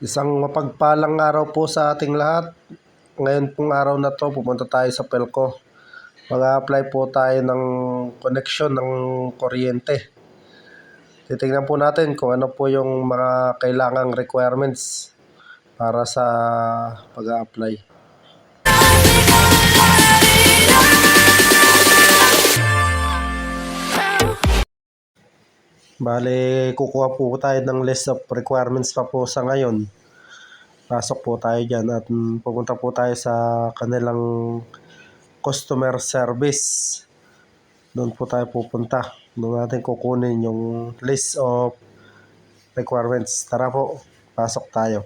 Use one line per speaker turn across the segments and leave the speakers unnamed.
Isang mapagpalang araw po sa ating lahat. Ngayon pong araw na to, pupunta tayo sa Pelco. Mag-apply po tayo ng connection ng kuryente. Titingnan po natin kung ano po yung mga kailangang requirements para sa pag-apply. Bale, kukuha po tayo ng list of requirements pa po sa ngayon. Pasok po tayo dyan at mm, pupunta po tayo sa kanilang customer service. Doon po tayo pupunta. Doon natin kukunin yung list of requirements. Tara po, pasok tayo.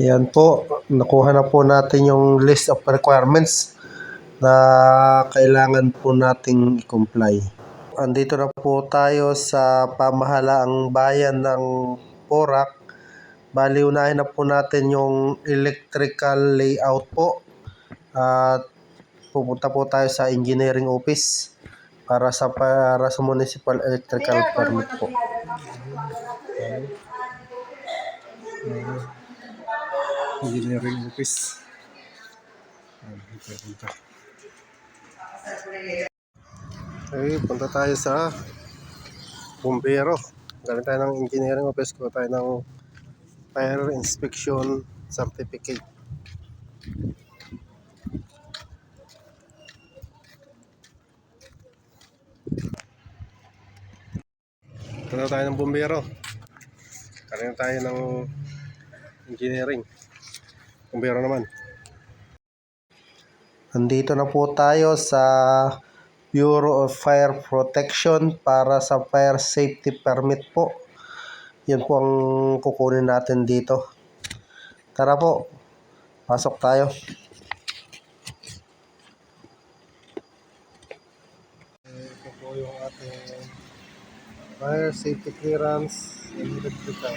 Yan po, nakuha na po natin yung list of requirements na kailangan po nating i-comply. Andito na po tayo sa pamahalaang bayan ng Porac. Bali, na po natin yung electrical layout po. At pupunta po tayo sa engineering office para sa para sa municipal electrical permit po. Engineering office. Okay, punta tayo sa bumbero. Galing tayo ng engineering office ko tayo ng fire inspection certificate. Punta tayo ng bumbero. Galing tayo ng engineering. Bumbero naman. Andito na po tayo sa Bureau of Fire Protection para sa fire safety permit po. Yan po ang kukunin natin dito. Tara po, pasok tayo. Ito po yung ating fire safety clearance and electrical.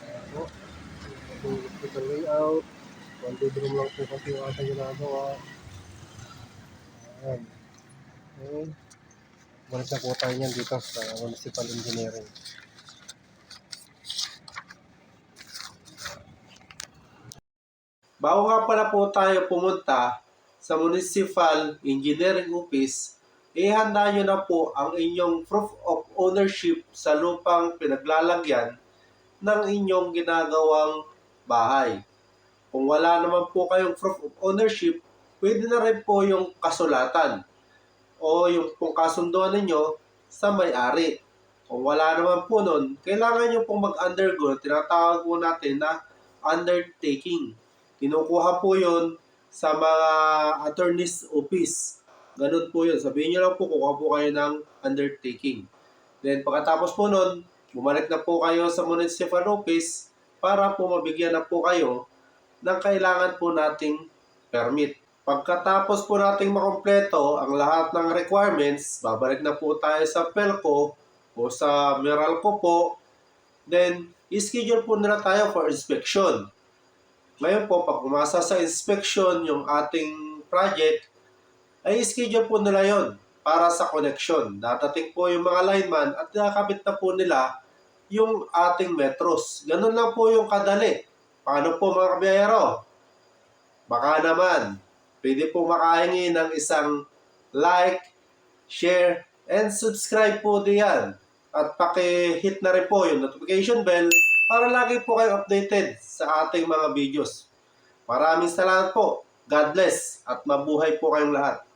Ayan po. Electrical layout. One bedroom lang po kasi yung ating ginagawa. Ayan. Okay. Balik na po tayo niyan dito sa municipal engineering. Bago nga pala po tayo pumunta sa Municipal Engineering Office, ihanda nyo na po ang inyong proof of ownership sa lupang pinaglalagyan ng inyong ginagawang bahay. Kung wala naman po kayong proof of ownership, pwede na rin po yung kasulatan o yung kung kasunduan ninyo sa may-ari. Kung wala naman po nun, kailangan nyo pong mag-undergo, tinatawag po natin na undertaking. Kinukuha po yon sa mga attorney's office. Ganun po yun. Sabihin nyo lang po, kukuha po kayo ng undertaking. Then pagkatapos po nun, bumalik na po kayo sa municipal office para po mabigyan na po kayo ng kailangan po nating permit. Pagkatapos po nating makompleto ang lahat ng requirements, babalik na po tayo sa Pelco o sa Meralco po. Then, i-schedule po nila tayo for inspection. Ngayon po, pag umasa sa inspection yung ating project, ay i-schedule po nila yon para sa connection. Dadating po yung mga lineman at nakakabit na po nila yung ating metros. Ganun lang po yung kadali. Paano po mga kabiyero? Baka naman, pwede po makahingi ng isang like, share, and subscribe po diyan. At paki-hit na rin po yung notification bell para lagi po kayo updated sa ating mga videos. Maraming salamat po. God bless at mabuhay po kayong lahat.